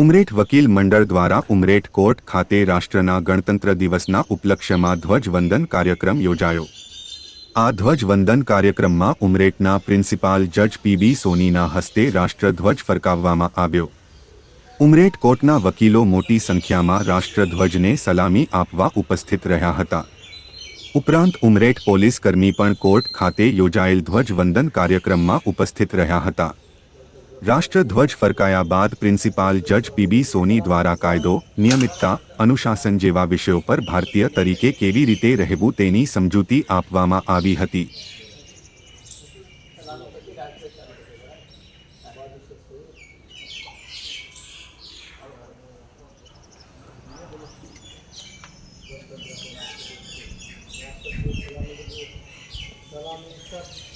ઉમરેઠ વકીલ મંડળ દ્વારા ઉમરેઠ કોર્ટ ખાતે રાષ્ટ્રના ગણતંત્ર દિવસના ઉપલક્ષ્યમાં ધ્વજવંદન કાર્યક્રમ યોજાયો. આ ધ્વજવંદન કાર્યક્રમમાં ઉમરેઠના પ્રિન્સિપાલ જજ પીબી સોનીના હસ્તે રાષ્ટ્રધ્વજ ફરકાવવામાં આવ્યો. ઉમરેઠ કોર્ટના વકીલો મોટી સંખ્યામાં રાષ્ટ્રધ્વજને સલામી આપવા ઉપસ્થિત રહ્યા હતા. ઉપરાંત ઉમરેઠ પોલીસ કર્મી પણ કોર્ટ ખાતે યોજાયેલ ધ્વજવંદન કાર્યક્રમમાં ઉપસ્થિત રહ્યા હતા. રાષ્ટ્રધ્વજ ફરકાયા બાદ પ્રિન્સિપાલ જજ પીબી સોની દ્વારા કાયદો, નિયમિતતા, અનુશાસન જેવા વિષયો પર ભારતીય તરીકે કેવી રીતે રહેવું તેની સમજૂતી આપવામાં આવી હતી. સુપ્રભાત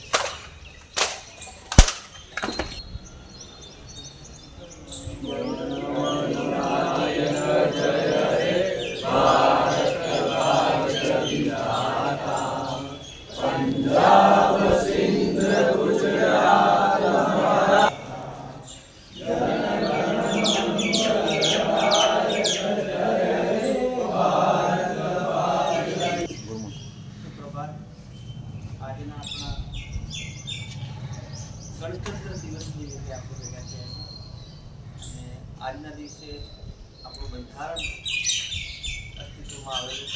નિમિત્તે આપણે ભેગા થયા અને આજના દિવસે આપણું બંધારણ અસ્તિત્વમાં આવેલું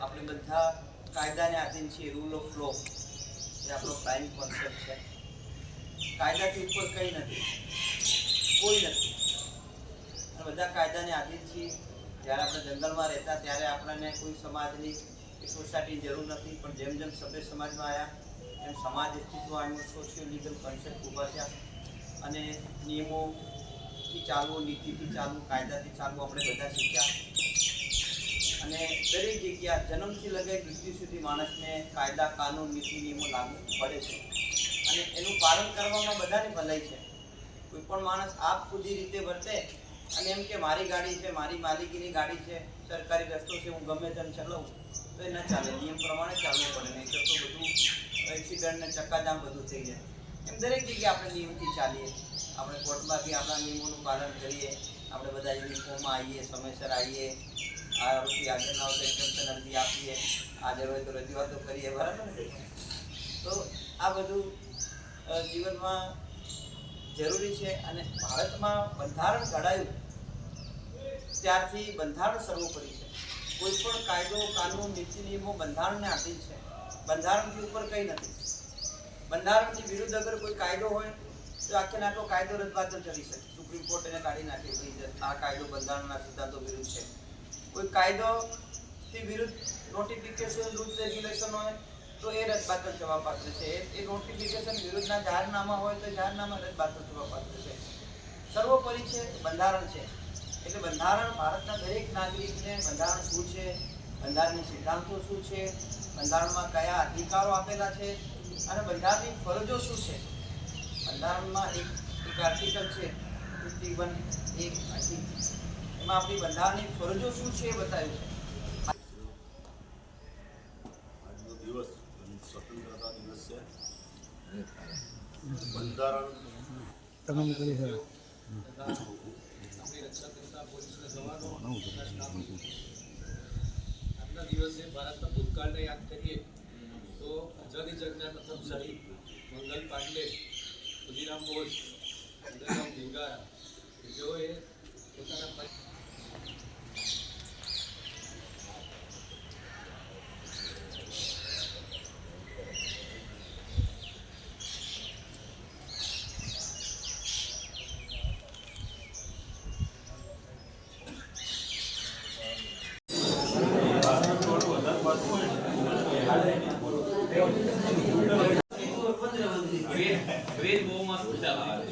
આપણે બધા કાયદાને આધીન છીએ રૂલ ઓફ લો એ આપણો પ્રાઇમ કોન્સેપ્ટ છે. કાયદાથી ઉપર કંઈ નથી, કોઈ નથી. અને બધા કાયદાને આધીન છીએ. જ્યારે આપણે જંગલમાં રહેતા, ત્યારે આપણને કોઈ સમાજની કે સોસાયટીની જરૂર નથી. પણ જેમ જેમ સભ્ય સમાજમાં આવ્યા સમાજ અસ્તિત્વ આવ્યું સોશિયો લીગલ કન્સેપ્ટ ઊભા થયા. અને નિયમોથી ચાલવું નીતિથી ચાલવું કાયદાથી ચાલવું આપણે બધા શીખ્યા. અને દરેક જગ્યા જન્મથી લગાઈ મૃત્યુ સુધી માણસને કાયદા, કાનૂન, નીતિ, નિયમો લાગુ પડે છે. અને એનું પાલન કરવામાં બધાની ભલાઈ છે. કોઈ પણ માણસ આપ ખુદી રીતે વર્તે અને એમ કે મારી ગાડી છે, મારી માલિકીની ગાડી છે, સરકારી રસ્તો છે, હું ગમે તેમ ચલાવું, તો એ ન ચાલે. નિયમ પ્રમાણે ચાલવું પડે, નહીં એક્સિડન્ટ ને ચક્કાજામ બધું થઈ જાય. એમ દરેક જગ્યાએ આપણે નિયમથી ચાલીએ. આપણે કોર્ટમાં આપણા નિયમોનું પાલન કરીએ. આપણે બધા યુનિફોર્મમાં આવીએ, સમયસર આવીએ. આ રૂપિયા આગળ ના હોય તો અરજી આપીએ. હાજર હોય તો રજૂઆતો કરીએ. બરાબર ને? તો આ બધું જીવનમાં જરૂરી છે અને ભારતમાં બંધારણ ઘડાયું. ત્યારથી બંધારણ સર્વોપરી છે. કોઈ પણ કાયદો, કાનૂન, નીતિ, નિયમો બંધારણને આધીન છે. બંધારણથી ઉપર કંઈ નથી. બંધારણથી વિરુદ્ધ અગર કોઈ કાયદો હોય, તો આખે આખો કાયદો રદબાતલ કરી શકે. સુપ્રીમ કોર્ટ એને કાઢી નાખે ભાઈ આ કાયદો બંધારણના સિદ્ધાંતો વિરુદ્ધ છે. કોઈ કાયદોથી વિરુદ્ધ નોટિફિકેશન રૂલ્સ રેગ્યુલેશન હોય, તો એ રદબાતલ થવા પાત્ર છે. એ- નોટિફિકેશન વિરુદ્ધના જાહેરનામા હોય, તો જાહેરનામા રદબાતલ થવા પાત્ર છે. સર્વોપરી છે, બંધારણ છે. એટલે બંધારણ ભારતના દરેક નાગરિકને, બંધારણ શું છે? બંધારણની સિદ્ધાંતો શું છે? બંધારણમાં કયા અધિકારો આપેલા છે? અને બંધારણની ફરજો શું છે? બંધારણમાં એક એક આર્ટિકલ છે ફિફ્ટી વન એક આર્ટિકલ એમાં આપણી બંધારણની ફરજો શું છે એ બતાવ્યું છે. આજનો દિવસ સ્વતંત્રતા દિવસ છે. બંધારણ તમામ કરી છે શહીદ મંગલ પાંડે ખુદીરામ બોઝ ઉદયરામ ભીંગારા કે જેઓએ પોતાના પરિ- વેદ વેદ બહુ મસ્ત ચાલે